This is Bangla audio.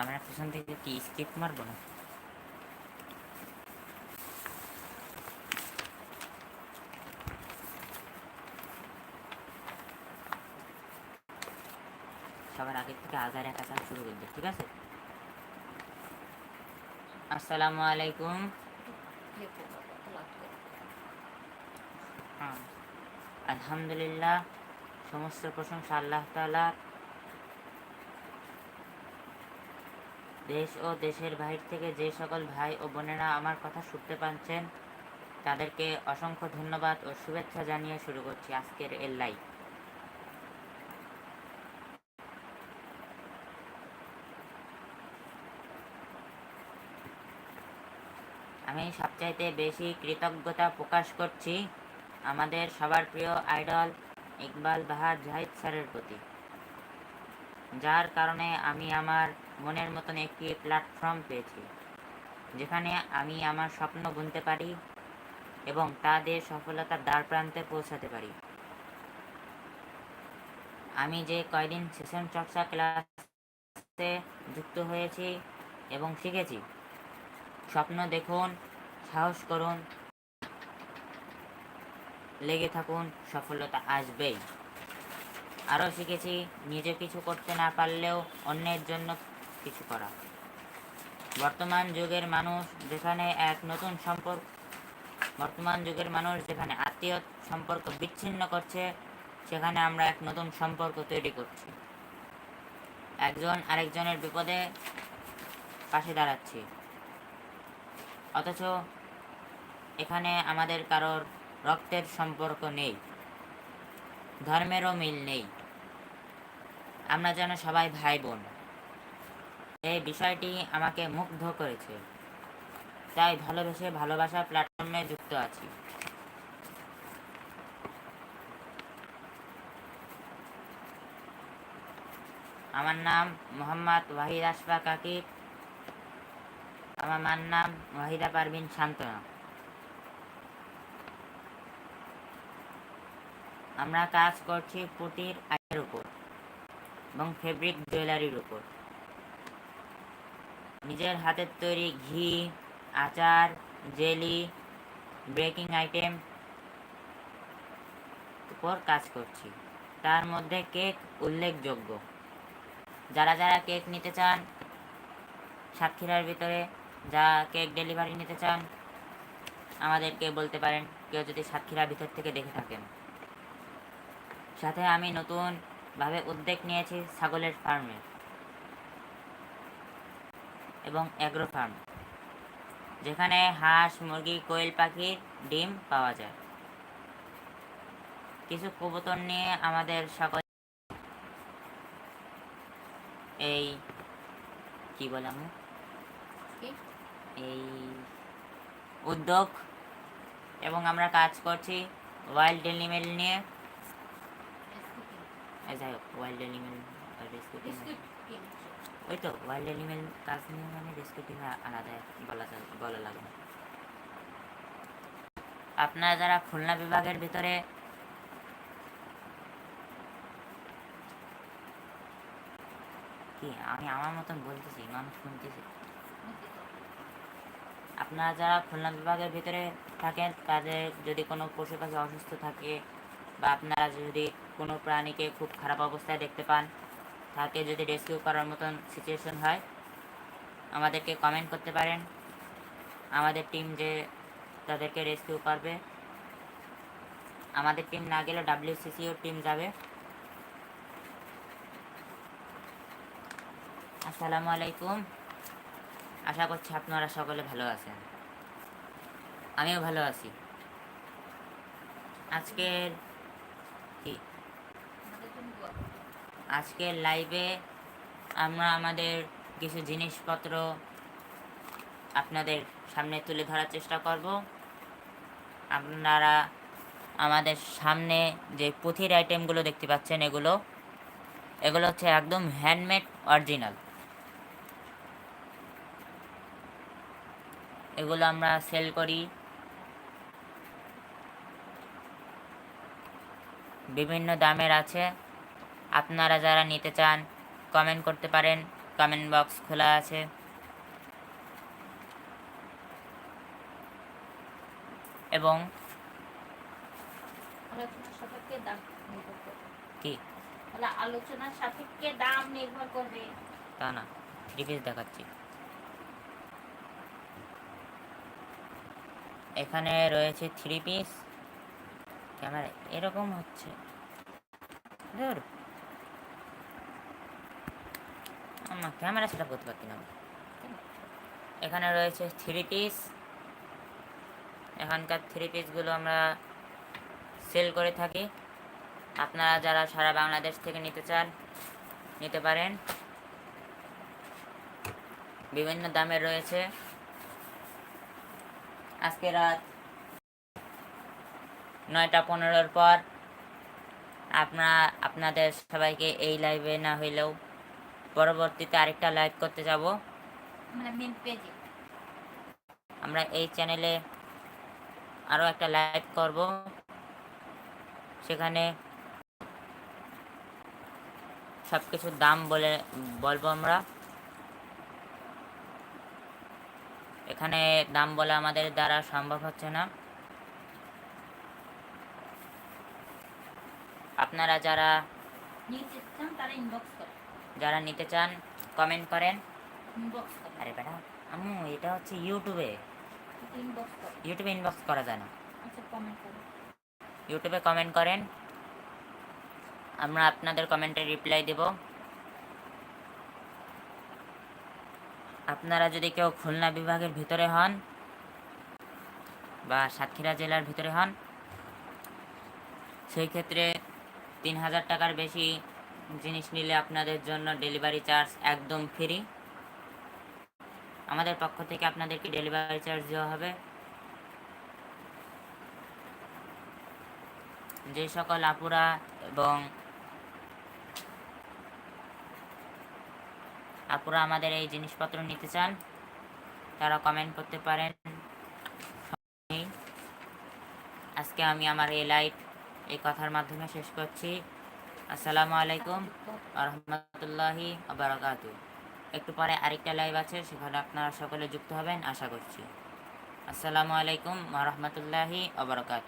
আমরা পিছন থেকে কি স্কিপ মারবো না? সবার আগের থেকে আজার একা চাল শুরু করবে ঠিক আছে? আসসালামু আলাইকুম। হ্যাঁ। আলহামদুলিল্লাহ, সমস্ত প্রশংসা আল্লাহ তাআলা দেশ ও দেশের বাহির থেকে যে সকল ভাই ও বোনেরা আমার কথা শুনতে পাচ্ছেন, তাদেরকে অসংখ্য ধন্যবাদ ও শুভেচ্ছা জানিয়ে শুরু করছি আজকের এর লাইভ। আমি সবচাইতে বেশি কৃতজ্ঞতা প্রকাশ করছি আমাদের সবার প্রিয় আইডল ইকবাল বাহার জাহিদ স্যারের প্রতি। যার কারণে আমি আমার মনের মতন একটি প্ল্যাটফর্ম পেয়েছি, যেখানে আমি আমার স্বপ্ন গুনতে পারি এবং তাদের সফলতার দ্বার প্রান্তে পৌঁছাতে পারি। আমি যে কয়দিন সেশন চর্চা ক্লাসে যুক্ত হয়েছি এবং শিখেছি, স্বপ্ন দেখুন, সাহস করুন, লেগে থাকুন, সফলতা আসবেই। আরও শিখেছি নিজে কিছু করতে না পারলেও অন্যের জন্য কিছু করা। বর্তমান যুগের মানুষ যেখানে এক নতুন সম্পর্ক, বর্তমান যুগের মানুষ যেখানে আত্মীয় সম্পর্ক বিচ্ছিন্ন করছে, সেখানে আমরা এক নতুন সম্পর্ক তৈরি করছি। একজন আরেকজনের বিপদে পাশে দাঁড়াচ্ছি। অথচ এখানে আমাদের কারোর রক্তের সম্পর্ক নেই, ধর্মেরও মিল নেই। আমরা যেন সবাই ভাই বোন এই বিষয়টি আমাকে মুগ্ধ করেছে। তাই ভালোবেসে ভালোবাসা প্ল্যাটফর্মে যুক্ত আছি। আমার নাম মোহাম্মদ ওয়াহিদ আশফাক আকিব। আমার মার নাম ওয়াহিদা পারভিন শান্তনা। আমরা কাজ করছি পুঁতির আয়ের উপর। এবং ফেব্রিক জুয়েলারির উপর। নিজের হাতের তৈরি ঘি, আচার, জেলি, বেকিং আইটেম উপর কাজ করছি। তার মধ্যে কেক উল্লেখযোগ্য। যারা যারা কেক নিতে চান, সাতক্ষীরার ভিতরে যা কেক ডেলিভারি নিতে চান, আমাদেরকে বলতে পারেন। কেউ যদি সাতক্ষীরার ভিতর থেকে দেখে থাকেন। সাথে আমি নতুনভাবে উদ্যোগ নিয়েছি ছাগলের ফার্মে। এবং অ্যাগ্রো ফার্ম যেখানে হাঁস মুরগি কোয়েল পাখির ডিম পাওয়া যায়। কিছু কবুতর নিয়ে আমাদের সকল এই কি বললাম এই উদ্যোগ এবং আমরা কাজ করছি ওয়াইল্ড এনিমেল নিয়ে। যাই হোক ওয়াইল্ড এনিমেল রেস্কিউ ওই তো ওয়াইল্ড এনিমেল কাজ নিয়ে মানে রেস্কিউ টিম আলাদা বলা বলা লাগে না। আপনারা যারা খুলনা বিভাগের ভিতরে কি আমি আমার মতন বলতেছি মানুষ শুনতেছি? আপনারা যারা খুলনা বিভাগের ভিতরে থাকেন তাদের যদি কোনো পশু পাখি অসুস্থ থাকে বা আপনারা যদি কোনো প্রাণীকে খুব খারাপ অবস্থায় দেখতে পান, তাকে যদি রেস্কিউ করার মতন সিচুয়েশন হয়, আমাদেরকে কমেন্ট করতে পারেন। আমাদের টিম যে তাদেরকে রেস্কিউ করবে, আমাদের টিম না গেলে ডাব্লিউসিসিও টিম যাবে। আসসালামু আলাইকুম। আশা করছি আপনারা সকলে ভালো আছেন। আমিও ভালো আছি। আজকের কি? আজকের লাইভে আমরা আমাদের কিছু জিনিসপত্র আপনাদের সামনে তুলে ধরার চেষ্টা করব। আপনারা আমাদের সামনে যে পুঁথির আইটেমগুলো দেখতে পাচ্ছেন এগুলো এগুলো হচ্ছে একদম হ্যান্ডমেড অরিজিনাল এগুলো আমরা সেল করি। বিভিন্ন দামের আছে। আপনারা যারা নিতে চান কমেন্ট করতে পারেন। কমেন্ট বক্স খোলা আছে। এবং আলোচনার দাম নির্ভর কি? আলোচনার সাপেক্ষে দাম নির্ভর করবে। তা না দেখাচ্ছি। এখানে রয়েছে থ্রি পিস ক্যামেরা এরকম হচ্ছে। ধর আমার ক্যামেরা সেটা করতে পারছি না এখানে রয়েছে থ্রি পিস এখানকার থ্রি পিসগুলো আমরা সেল করে থাকি। আপনারা যারা সারা বাংলাদেশ থেকে নিতে চান, নিতে পারেন। বিভিন্ন দামের রয়েছে। আজকে রাত নয়টা পনেরোর পর আপনারা, আপনাদের সবাইকে এই লাইভে না হইলেও পরবর্তীতে আরেকটা লাইভ করতে যাব। মানে পেজে আমরা এই চ্যানেলে আরও একটা লাইভ করব। সেখানে সব কিছুর দাম বলে বলব আমরা। এখানে দাম বলা আমাদের দ্বারা সম্ভব হচ্ছে না। আপনারা যারা তারা ইনবক্স করে। যারা নিতে চান কমেন্ট করেন। আরে বেটা আম্মু এটা হচ্ছে ইউটিউবে ইউটিউবে ইনবক্স করা যায় না। আচ্ছা ইউটিউবে কমেন্ট করেন। আমরা আপনাদের কমেন্টে রিপ্লাই দেব। আপনারা যদি কেউ খুলনা বিভাগের ভিতরে হন বা সাতক্ষীরা জেলার ভিতরে হন সেই ক্ষেত্রে তিন হাজার টাকার বেশি জিনিস নিলে আপনাদের জন্য ডেলিভারি চার্জ একদম ফ্রি আমাদের পক্ষ থেকে আপনাদেরকে ডেলিভারি চার্জ দেওয়া হবে। যে সকল আপুরা এবং আপুরা আমাদের এই জিনিসপত্র নিতে চান, তারা কমেন্ট করতে পারেন। আজকে আমি আমার এই লাইভ এই কথার মাধ্যমে শেষ করছি। আসসালামু আলাইকুম রহমতুল্লাহি আবরাকাত একটু পরে আরেকটা লাইভ আছে, সেখানে আপনারা সকলে যুক্ত হবেন, আশা করছি। আসসালামু আলাইকুম রহমতুল্লাহি আবরাকাত